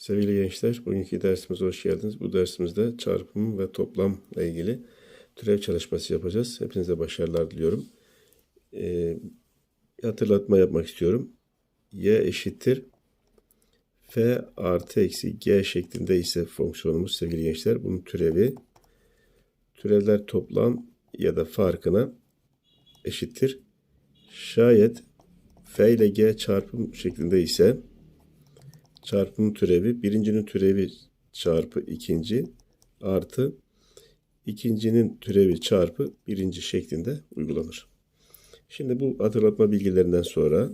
Sevgili gençler, bugünkü dersimize hoş geldiniz. Bu dersimizde çarpım ve toplamla ilgili türev çalışması yapacağız. Hepinize başarılar diliyorum. Ee, hatırlatma yapmak istiyorum. y eşittir f artı eksi g şeklinde ise fonksiyonumuz sevgili gençler. Bunun türevi türevler toplam ya da farkına eşittir. Şayet f ile g çarpım şeklinde ise çarpım türevi birincinin türevi çarpı ikinci artı ikincinin türevi çarpı birinci şeklinde uygulanır. Şimdi bu hatırlatma bilgilerinden sonra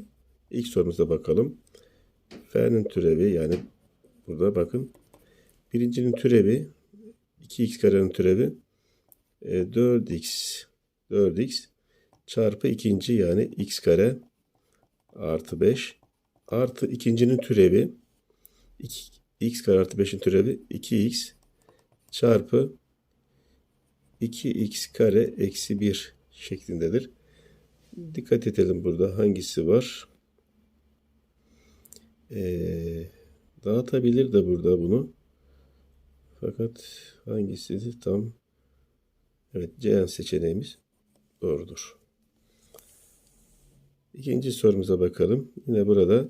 ilk sorumuza bakalım. F'nin türevi yani burada bakın birincinin türevi 2x karenin türevi e, 4x 4x çarpı ikinci yani x kare artı 5 artı ikincinin türevi 2, x kare artı 5'in türevi 2x çarpı 2x kare eksi 1 şeklindedir. Dikkat edelim burada hangisi var. Ee, dağıtabilir de burada bunu. Fakat hangisi tam evet Ceyhan seçeneğimiz doğrudur. İkinci sorumuza bakalım. Yine burada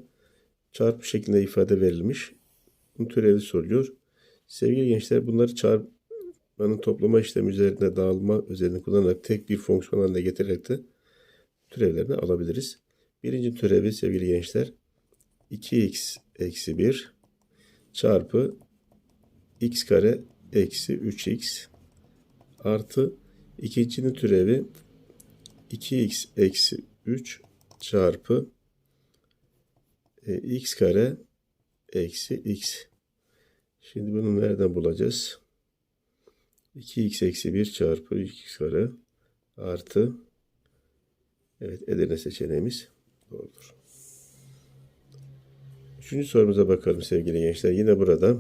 çarpı şeklinde ifade verilmiş. Türevi soruluyor. Sevgili gençler bunları çarpmanın toplama işlemi üzerinde dağılma özelliğini kullanarak tek bir fonksiyon haline getirerek de türevlerini alabiliriz. Birinci türevi sevgili gençler 2x eksi 1 çarpı x kare eksi 3x artı ikincinin türevi 2x eksi 3 çarpı e, x kare eksi x. Şimdi bunu nereden bulacağız? 2x eksi 1 çarpı x kare artı evet Edirne seçeneğimiz doğrudur. Üçüncü sorumuza bakalım sevgili gençler. Yine burada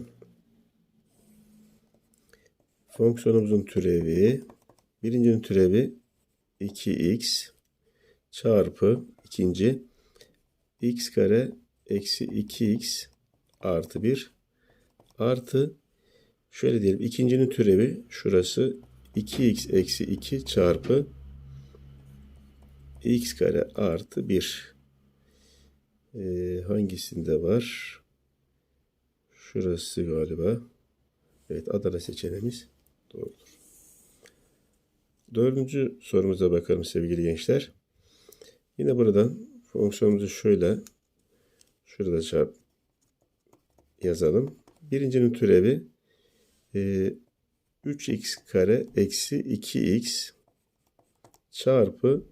fonksiyonumuzun türevi birincinin türevi 2x çarpı ikinci x kare eksi 2x artı 1 artı şöyle diyelim ikincinin türevi şurası 2x eksi 2 çarpı x kare artı 1 ee, hangisinde var? Şurası galiba. Evet Adana seçeneğimiz doğrudur. Dördüncü sorumuza bakalım sevgili gençler. Yine buradan fonksiyonumuzu şöyle şurada çarp yazalım. Birincinin türevi e, 3x kare eksi 2x çarpı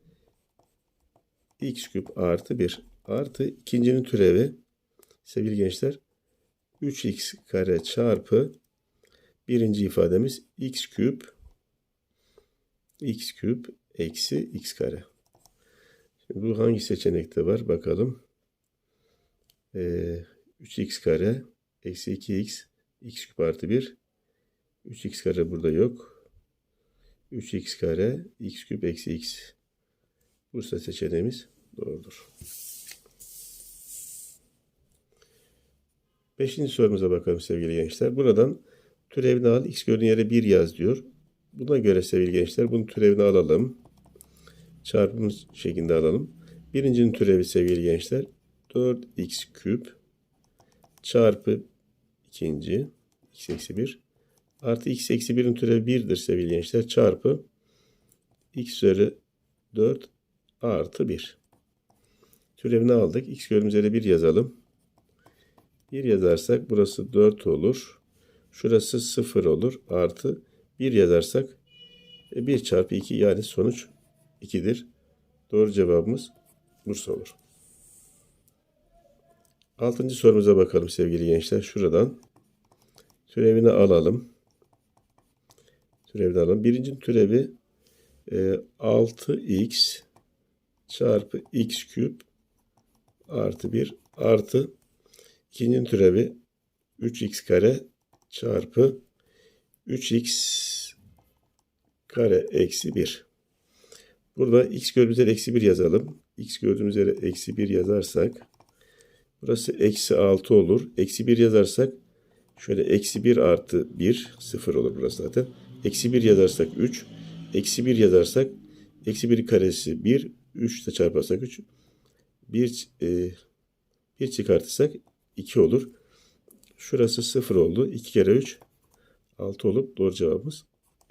x küp artı 1 artı ikincinin türevi sevgili gençler 3x kare çarpı birinci ifademiz x küp x küp eksi x kare. Şimdi bu hangi seçenekte var bakalım. Ee, 3x kare eksi 2x x küp artı 1 3x kare burada yok. 3x kare x küp eksi x. Bursa seçeneğimiz doğrudur. Beşinci sorumuza bakalım sevgili gençler. Buradan türevini al. X gördüğün yere 1 yaz diyor. Buna göre sevgili gençler bunun türevini alalım. Çarpım şeklinde alalım. Birincinin türevi sevgili gençler 4x küp çarpı ikinci x eksi 1 artı x eksi 1'in türevi 1'dir sevgili gençler çarpı x üzeri 4 artı 1. Türevini aldık. x gördüğümüz yere 1 yazalım. 1 yazarsak burası 4 olur. Şurası 0 olur. Artı 1 yazarsak 1 e, çarpı 2 yani sonuç 2'dir. Doğru cevabımız Bursa olur. Altıncı sorumuza bakalım sevgili gençler. Şuradan türevini alalım. Türevini alalım. Birinci türevi e, 6x çarpı x küp artı 1 artı ikinci türevi 3x kare çarpı 3x kare eksi 1. Burada x gördüğümüz yere eksi 1 yazalım. x gördüğümüz yere eksi 1 yazarsak Burası eksi 6 olur. Eksi 1 yazarsak Şöyle eksi 1 artı 1 0 olur burası zaten. Eksi 1 yazarsak 3. Eksi 1 yazarsak eksi 1 karesi 1. 3 ile çarparsak 3. 1, e, 1 çıkartırsak 2 olur. Şurası 0 oldu. 2 kere 3 6 olup doğru cevabımız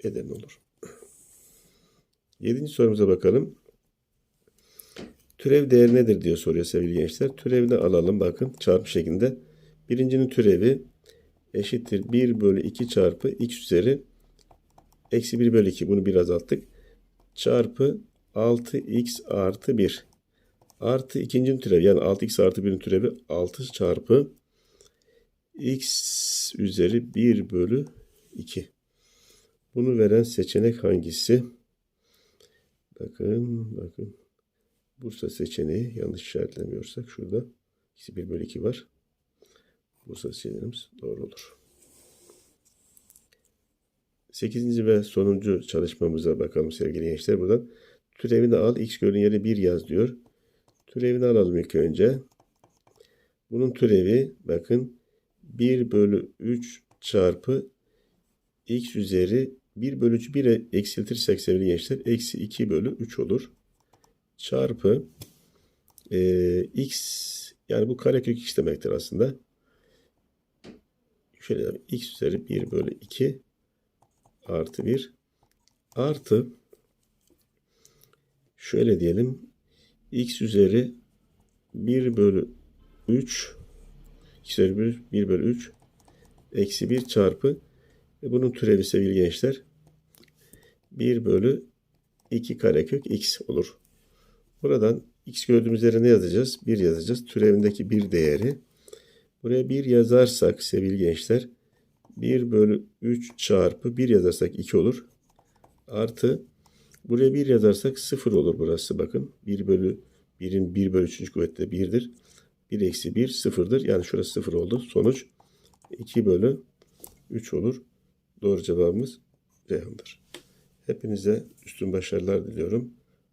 Edirne olur. Yedinci sorumuza bakalım. Türev değeri nedir diye soruyor sevgili gençler. Türevini alalım bakın çarpı şeklinde. Birincinin türevi eşittir 1 bölü 2 çarpı x üzeri eksi 1 bölü 2 bunu bir azalttık. Çarpı 6x artı 1 artı ikincinin türevi yani 6x artı 1'in türevi 6 çarpı x üzeri 1 bölü 2. Bunu veren seçenek hangisi? Bakın bakın. Bursa seçeneği yanlış işaretlemiyorsak şurada eksi 1 bölü 2 var. Bursa seçeneğimiz doğru olur. 8. ve sonuncu çalışmamıza bakalım sevgili gençler. Buradan türevini al. X gördüğün yere 1 yaz diyor. Türevini alalım ilk önce. Bunun türevi bakın 1 bölü 3 çarpı x üzeri 1 bölü 3'ü 1'e eksiltirsek sevgili gençler eksi 2 bölü 3 olur. Çarpı e, x yani bu karekök x demektir aslında. Şöyle yapayım. x üzeri 1 bölü 2 artı 1 artı şöyle diyelim x üzeri 1 bölü 3 x üzeri 1, 1 bölü 3 eksi 1 çarpı e bunun türevi sevgili gençler 1 bölü 2 karekök x olur. Buradan x gördüğümüz yere ne yazacağız? 1 yazacağız. Türevindeki bir değeri. Buraya 1 yazarsak sevgili gençler 1 bölü 3 çarpı 1 yazarsak 2 olur. Artı buraya 1 yazarsak 0 olur burası bakın. 1 bölü 1'in 1 bölü 3. kuvveti de 1'dir. 1 eksi 1 sıfırdır. Yani şurası 0 oldu. Sonuç 2 bölü 3 olur. Doğru cevabımız Ceyhan'dır. Hepinize üstün başarılar diliyorum.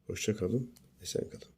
Hoşça kalın, esen kalın.